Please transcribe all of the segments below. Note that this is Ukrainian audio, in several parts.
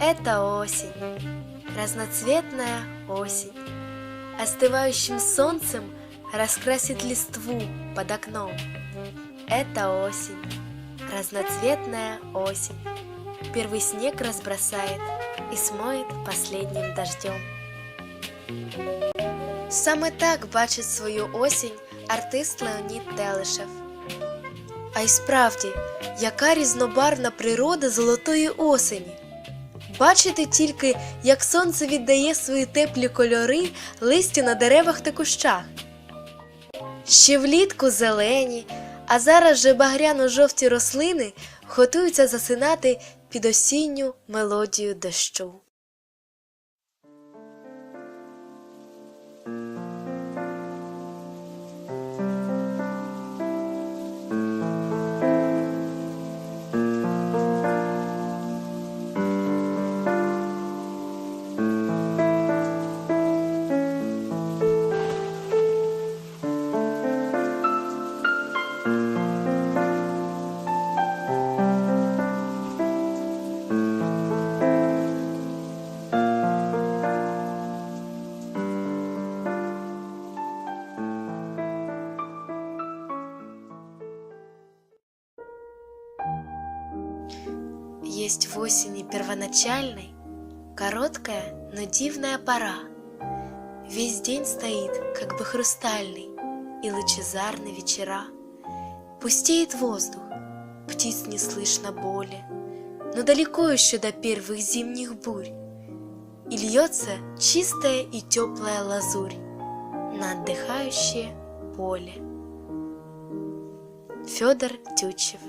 Это осень, разноцветная осень. Остывающим солнцем раскрасит листву под окном. Это осень, разноцветная осень. Первый снег разбросает и смоет последним дождем. Саме так бачить свою осінь артист Леонід Телешев. А й справді, яка різнобарвна природа золотої осені. Бачите тільки, як сонце віддає свої теплі кольори листю на деревах та кущах. Ще влітку зелені, а зараз же багряно-жовті рослини готуються засинати під осінню мелодію дощу. Есть в осени первоначальной короткая, но дивная пора. Весь день стоит, как бы хрустальный, и лучезарны вечера. Пустеет воздух, птиц не слышно боли, но далеко еще до первых зимних бурь. И льется чистая и теплая лазурь на отдыхающее поле. Федор Тютчев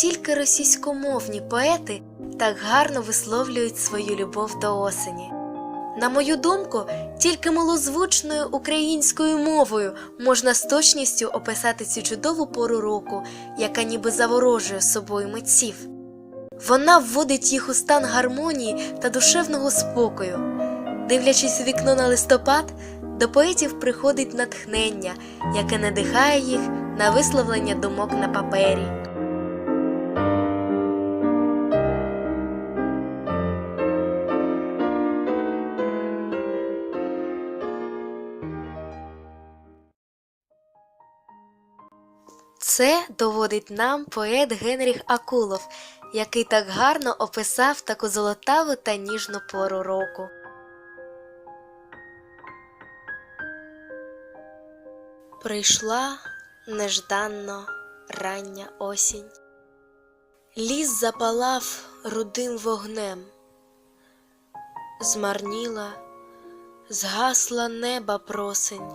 тільки російськомовні поети так гарно висловлюють свою любов до осені. На мою думку, тільки милозвучною українською мовою можна з точністю описати цю чудову пору року, яка ніби заворожує собою митців. Вона вводить їх у стан гармонії та душевного спокою. Дивлячись у вікно на листопад, до поетів приходить натхнення, яке надихає їх на висловлення думок на папері. Це доводить нам поет Генріх Акулов, який так гарно описав таку золотаву та ніжну пору року. Прийшла нежданно рання осінь. Ліс запалав рудим вогнем, змарніла, згасла неба просень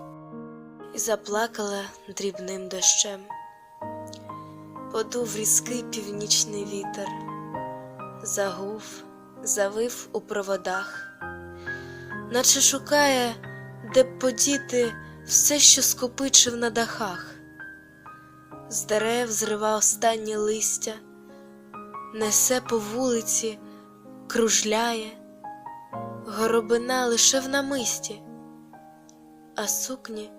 і заплакала дрібним дощем. Подув різкий північний вітер, загув, завив у проводах, наче шукає, де б подіти все, що скопичив на дахах, з дерев зрива останнє листя, несе по вулиці, кружляє, горобина лише в намисті, а сукні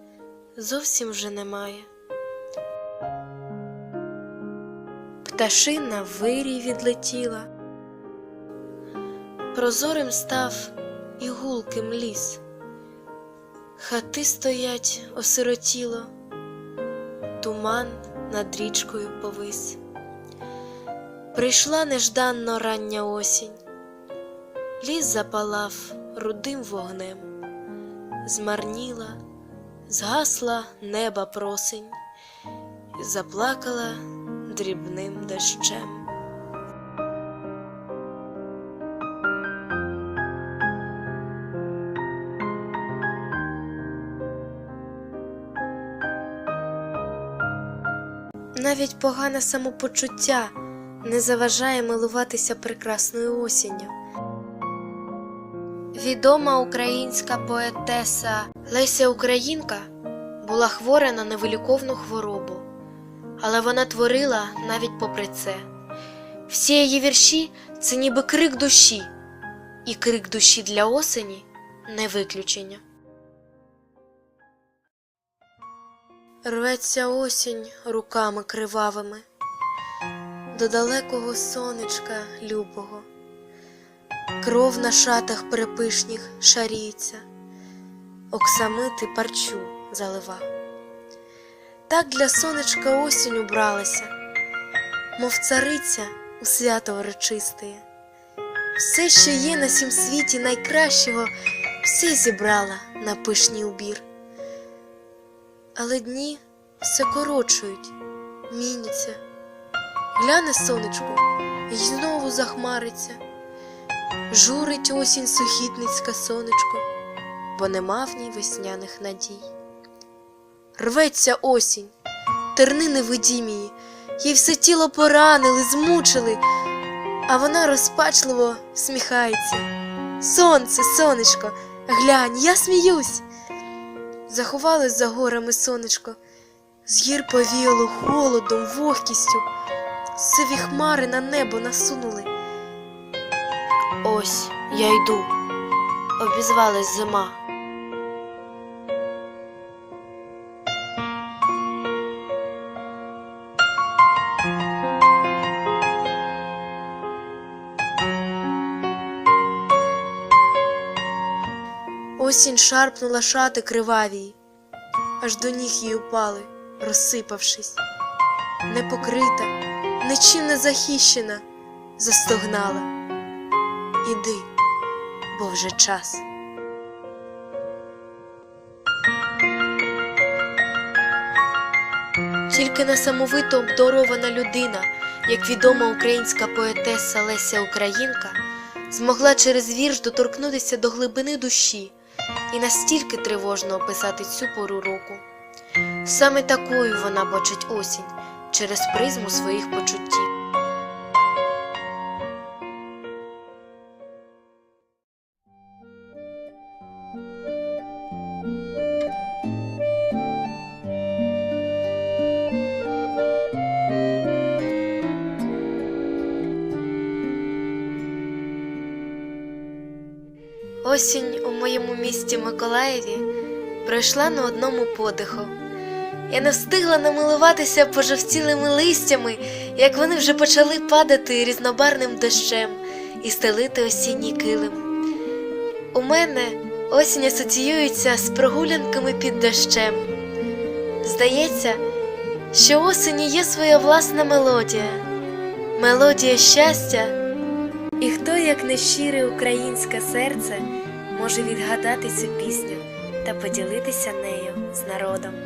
зовсім вже немає. Пташина вирій відлетіла, прозорим став і гулким ліс, хати стоять осиротіло, туман над річкою повис. Прийшла нежданно рання осінь, ліс запалав рудим вогнем, змарніла, згасла неба просень, заплакала дрібним дощем. Навіть погане самопочуття не заважає милуватися прекрасною осінню. Відома українська поетеса Леся Українка була хвора на невиліковну хворобу, але вона творила навіть попри це. Всі її вірші це ніби крик душі, і крик душі для осені не виключення. Рветься осінь руками кривавими до далекого сонечка любого, кров на шатах припишніх шаріється, оксамити парчу залива. Так для сонечка осінь убралася, мов цариця у свято урочистеє. Все, що є на сім світі найкращого, все зібрала на пишній убір. Але дні все корочують, міняться. Гляне сонечко й знову захмариться. Журить осінь сухітницька сонечко, бо нема в ній весняних надій. Рветься осінь, терни невидімії, їй все тіло поранили, змучили, а вона розпачливо всміхається. Сонце, сонечко, глянь, я сміюсь. Заховалось за горами сонечко, з гір повіяло холодом, вогкістю, сиві хмари на небо насунули. Ось я йду, обізвалась зима. Осінь шарпнула шати кривавії, аж до ніг їй упали, розсипавшись, непокрита, нічим не захищена, застогнала. Іди, бо вже час. Тільки несамовито обдарована людина, як відома українська поетеса Леся Українка, змогла через вірш доторкнутися до глибини душі і настільки тривожно описати цю пору року. Саме такою вона бачить осінь через призму своїх почуттів. Осінь у моєму місті Миколаєві пройшла на одному подиху. Я не встигла намилуватися пожовтілими листями, як вони вже почали падати різнобарним дощем і стелити осінній килим. У мене осінь асоціюється з прогулянками під дощем. Здається, що осені є своя власна мелодія, мелодія щастя. Хто, як не щире українське серце, може відгадати цю пісню та поділитися нею з народом.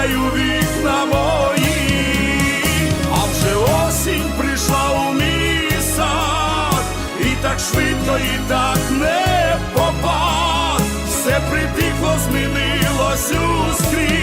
стукай вікна мої, а вже осінь прийшла у мій і так швидко, і так не попад, все притихло, змінилось у я